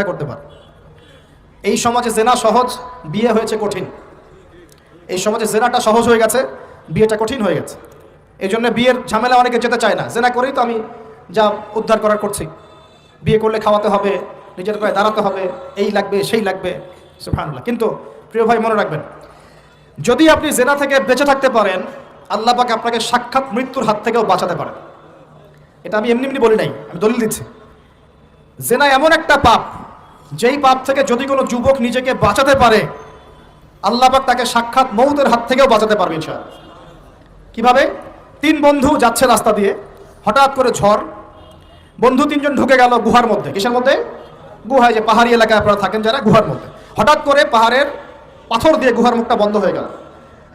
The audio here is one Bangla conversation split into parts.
করতে পারে। এই সমাজে জেনা সহজ, বিয়ে হয়েছে কঠিন। এই সমাজে জেনাটা সহজ হয়ে গেছে, বিয়েটা কঠিন হয়ে গেছে। এই জন্য বিয়ের ঝামেলা অনেকে যেতে চায় না। জেনা করেই তো আমি যা উদ্ধার করার করছি। বিয়ে করলে খাওয়াতে হবে, নিজের পায়ে দাঁড়াতে হবে, এই লাগবে, সেই লাগবে, সুবহানাল্লাহ। কিন্তু প্রিয় ভাই, মনে রাখবেন, যদি আপনি জেনা থেকে বেঁচে থাকতে পারেন, আল্লাহ পাক আপনাকে সাক্ষাৎ মৃত্যুর হাত থেকেও বাঁচাতে পারেন। এটা আমি এমনি এমনি বলি নাই, আমি দলিল দিচ্ছি। জেনা এমন একটা পাপ যেই পাপ থেকে যদি কোনো যুবক নিজেকে বাঁচাতে পারে, আল্লাহ পাক তাকে সাক্ষাৎ মৌতের হাত থেকেও বাঁচাতে পারবে ইনশাআল্লাহ। কীভাবে? তিন বন্ধু যাচ্ছে রাস্তা দিয়ে, হঠাৎ করে ঝড়, বন্ধু তিনজন ঢুকে গেল গুহার মধ্যে। কিসের মধ্যে? গুহায় যে পাহাড়ি এলাকায় আপনারা থাকেন যারা, গুহার মধ্যে। হঠাৎ করে পাহাড়ের পাথর দিয়ে গুহার মুখটা বন্ধ হয়ে গেল।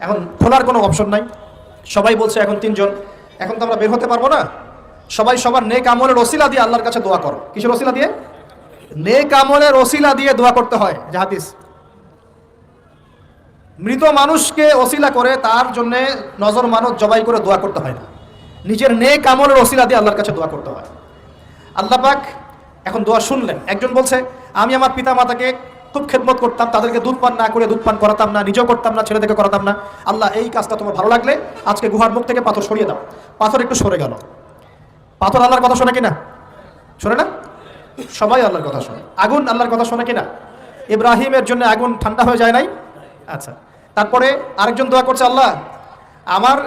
এখন খোলার কোনো অপশন নাই। সবাই বলছে, এখন তিনজন, এখন তো আমরা বের হতে পারব না। সবাই সবার নেক আমলের রসিলা দিয়ে আল্লাহর কাছে দোয়া করো। কিসের রসিলা দিয়ে? নেক আমলের রসিলা দিয়ে দোয়া করতে হয়, জাহাদিস। মৃত মানুষকে ওসিলা করে, তার জন্য নজর মানত, জবাই করে দোয়া করতে হয় না। নিজের নেক আমলের ওসিলা দিয়ে আল্লাহর কাছে দোয়া করতে হয়। আল্লাহ পাক এখন দোয়া শুনলেন। একজন বলছে, আমি আমার পিতা মাতাকে খুব খেদমত করতাম, তাদেরকে দুধ পান না করে দুধ পান করাতাম না, নিজেও করতাম না, ছেলেদেরকে করাতাম না। আল্লাহ, এই কাজটা তোমার ভালো লাগলে আজকে গুহার মুখ থেকে পাথর সরিয়ে দাও। পাথর একটু সরে গেল। পাথর আল্লাহর কথা শোনে কিনা? শোনে না? সবাই আল্লাহর কথা শোনে। আগুন আল্লাহর কথা শোনে কিনা? ইব্রাহিমের জন্য আগুন ঠান্ডা হয়ে যায় নাই? আচ্ছা তারপরে আরেকজন দোয়া করছে, আল্লাহ, আমার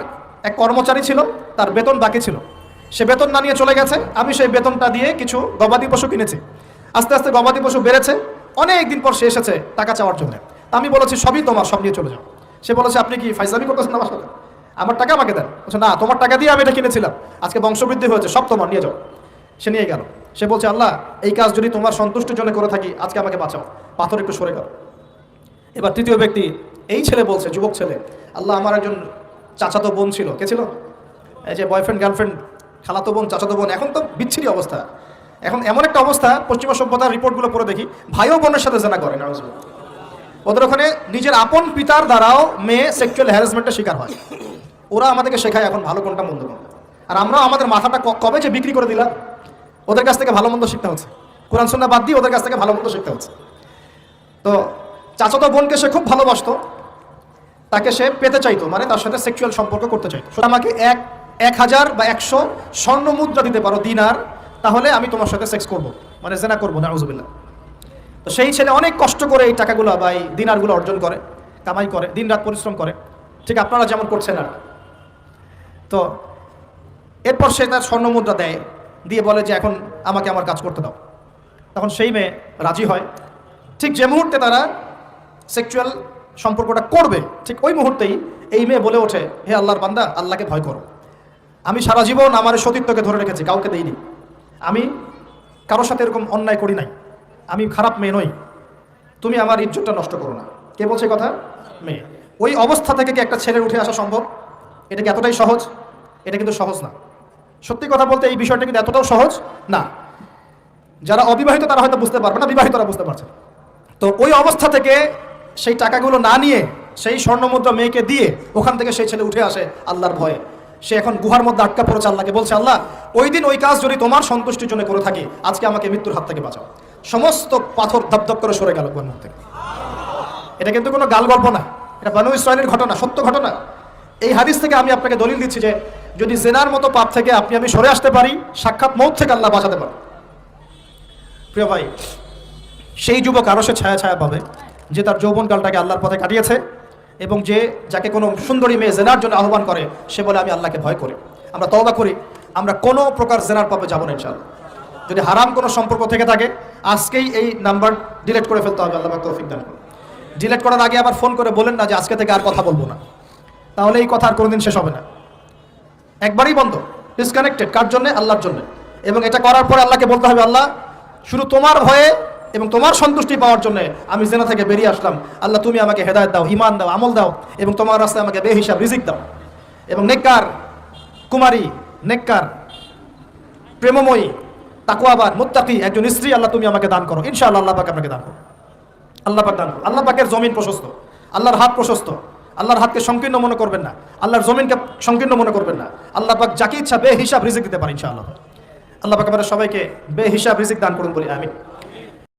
এক কর্মচারী ছিল, তার বেতন বাকি ছিল। সে বেতন না নিয়ে চলে গেছে, আমি সেই বেতনটা দিয়ে কিছু গবাদি পশু কিনেছি। আস্তে আস্তে গবাদি পশু বেড়েছে, অনেক দিন পর সে এসেছে টাকা চাওয়ার জন্য। আমি বলেছি, সবই তোমার, সব নিয়ে চলে যাও। সে বলেছে, আপনি কি ফাইজলামি করতেছেন আমার সাথে? আমার টাকা আমাকে দেন। বলছে, না, তোমার টাকা দিয়ে আমি এটা কিনেছিলাম। আজকে বংশবৃদ্ধি হয়েছে, সব তোমার, নিয়ে যাও। সে নিয়ে গেল। সে বলছে, আল্লাহ, এই কাজ যদি তোমার সন্তুষ্টির জন্য করে থাকি, আজকে আমাকে বাঁচাও। পাথর একটু সরে গেল। এবার তৃতীয় ব্যক্তি, এই ছেলে বলছে, যুবক ছেলে, আল্লাহ, আমার একজন চাচাতো বোন ছিল। কে ছিল? এই যে বয়ফ্রেন্ড গার্লফ্রেন্ড খালাতো বোন, চাচাতো বোন, এখন তো বিচ্ছিরি অবস্থা। এখন এমন একটা অবস্থা, পশ্চিমা সভ্যতার রিপোর্টগুলো পড়ে দেখি, ভাইও বোনের সাথে জানা করে। ওদের ওখানে নিজের আপন পিতার দ্বারাও মেয়ে সেক্সুয়াল হ্যারাসমেন্টের শিকার হয়। ওরা আমাদেরকে শেখায় এখন ভালো কোনটা মন্দ আর আমরাও আমাদের মাথাটা কবে যে বিক্রি করে দিলাম। ওদের কাছ থেকে ভালো মন্দ শিখতে হচ্ছে। কোরআন সন্না বাদ দিয়ে ওদের কাছ থেকে ভালো মন্দ শিখতে হচ্ছে। তো চাচাতো বোনকে সে খুব ভালোবাসতো। তাকে সে পেতে চাইতো মানে তার সাথে সেক্সুয়াল সম্পর্ক করতে চাইতো। আমাকে এক এক হাজার বা একশো স্বর্ণ মুদ্রা দিতে পারো, দিনার, তাহলে আমি তোমার সাথে সেক্স করব। মানে জেনা করব না আউজুবিল্লাহ তো সেই ছেলে অনেক কষ্ট করে এই টাকাগুলো বা এই দিনারগুলো অর্জন করে, কামাই করে দিন রাত পরিশ্রম করে। ঠিক আপনারা যেমন করছেন আর তো এরপর সে তার স্বর্ণ মুদ্রা দেয়। দিয়ে বলে যে এখন আমাকে আমার কাজ করতে দাও। তখন সেই মেয়ে রাজি হয়। ঠিক যে মুহূর্তে তারা সেক্সুয়াল সম্পর্কটা করবে, ঠিক ওই মুহূর্তেই এই মেয়ে বলে ওঠে, হে আল্লাহর বান্দা, আল্লাহকে ভয় করো। আমি সারা জীবন আমার সতীত্বকে ধরে রেখেছি, কাউকে দেইনি। আমি কারোর সাথে এরকম অন্যায় করি নাই। আমি খারাপ মেয়ে নই। তুমি আমার ইজ্জতটা নষ্ট করো না। কে বলছে কথা? মেয়ে। ওই অবস্থা থেকে কি একটা ছেলে উঠে আসা সম্ভব? এটা কি এতটাই সহজ? এটা কিন্তু সহজ না। সত্যি কথা বলতে এই বিষয়টা কিন্তু এতটাও সহজ? না। যারা অবিবাহিত তারা হয়তো বুঝতে পারবে না, বিবাহিতরা বুঝতে পারছে তো ওই অবস্থা থেকে সেই টাকাগুলো না নিয়ে সেই স্বর্ণমুদ্রা মেয়েকে দিয়ে ওখান থেকে সেই ছেলে উঠে আসে আল্লাহর ভয়ে। সে এখন গুহার মধ্যে আটকা পড়েছে আল্লাহকে বলছে, আল্লাহ, ওই দিন ওই কাজ যদি তোমার সন্তুষ্টির জন্য করে থাকি, আজকে আমাকে মৃত্যুর হাত থেকে বাঁচাও। সমস্ত পাথর ধপধপ করে সরে গেল গুহার থেকে এটা কিন্তু কোনো গাল গল্প না। এটা বানু ইসরায়েলের ঘটনা, সত্য ঘটনা। এই হাদিস থেকে আমি আপনাকে দলিল দিচ্ছি যে যদি জেনার মতো পাপ থেকে আপনি, আমি সরে আসতে পারি, সাক্ষাৎ মৌত থেকে আল্লাহ বাঁচাতে পারে। প্রিয় ভাই, সেই যুবক আরও সে ছায়া ছায়া পাবে, যে তার যৌবনকালটাকে আল্লাহর পথে কাটিয়েছে এবং যে যাকে কোনো সুন্দরী মেয়ে জেনার জন্য আহ্বান করে, সে বলে, আমি আল্লাহকে ভয় করি। আমরা তওবা করি। আমরা কোনো প্রকার জেনার পাবে যাব না, ইনশাআল্লাহ। যদি হারাম কোনো সম্পর্ক থেকে থাকে, আজকেই এই নাম্বার ডিলিট করে ফেলতে হবে। আল্লাহ তৌফিক দান ডিলিট করার আগে আবার ফোন করে বলেন না যে, আজকে থেকে আর কথা বলব না। তাহলে এই কথা আর কোনোদিন শেষ হবে না। একবারই বন্ধ ডিসকানেক্টেড কার জন্য? আল্লাহর জন্য। এবং এটা করার পরে আল্লাহকে বলতে হবে, আল্লাহ, শুধু তোমার ভয়ে এবং তোমার সন্তুষ্টি পাওয়ার জন্য আমি জেনা থেকে বেরিয়ে আসলাম। আল্লাহ, তুমি আমাকে হেদায়ত দাও ইমান দাও, আমল দাও এবং তোমার রাস্তায় আমাকে বেহিসাব, রিজিক দাও। এবং নেককার, কুমারী, নেককার, প্রেমময়ী তাকুয়াবাদ মুত্তাকি একজন স্ত্রী, আল্লাহ, তুমি আমাকে দান করো। ইনশাআল্লাহ আল্লাহ পাক আপনাকে দান করো আল্লাহ পাক দান করো আল্লাহ পাকের জমিন প্রশস্ত। আল্লাহর হাত প্রশস্ত। আল্লাহর হাতকে সংকীর্ণ মনে করবেন না। আল্লাহর জমিনকে সংকীর্ণ মনে করবেন না। আল্লাহ পাক যাকে ইচ্ছা বে হিসাব রিজিক দিতে পারেন ইনশাআল্লাহ। আল্লাহ পাক আমাদের সবাইকে বে হিসাব রিজিক দান করুন বলি আমি